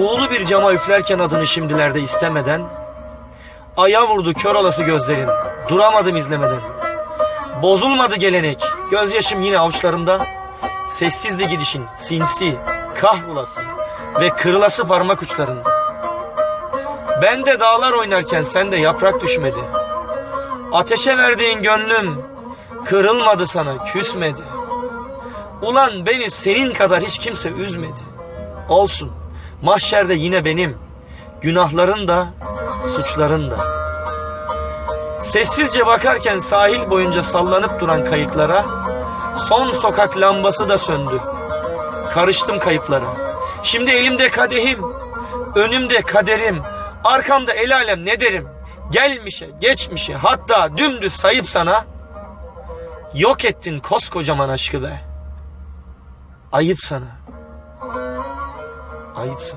Buğulu bir cama üflerken adını şimdilerde istemeden Aya vurdu kör olası gözlerin Duramadım izlemeden. Bozulmadı gelenek Gözyaşım yine avuçlarımda. Sessizdi gidişin sinsi Kahrolası Ve kırılası parmak uçlarında Ben de dağlar oynarken sende yaprak düşmedi. Ateşe verdiğin gönlüm Kırılmadı sana küsmedi. Ulan beni senin kadar hiç kimse üzmedi. Olsun mahşerde yine benim. Günahların da suçların da. Sessizce bakarken sahil boyunca sallanıp duran kayıklara Son sokak lambası da söndü. Karıştım kayıplara. Şimdi elimde kadehim Önümde kaderim. Arkamda el alem ne derim? Gelmişe geçmişe hatta dümdüz sayıp sana Yok ettin koskocaman aşkı be. Ayıp sana 一次。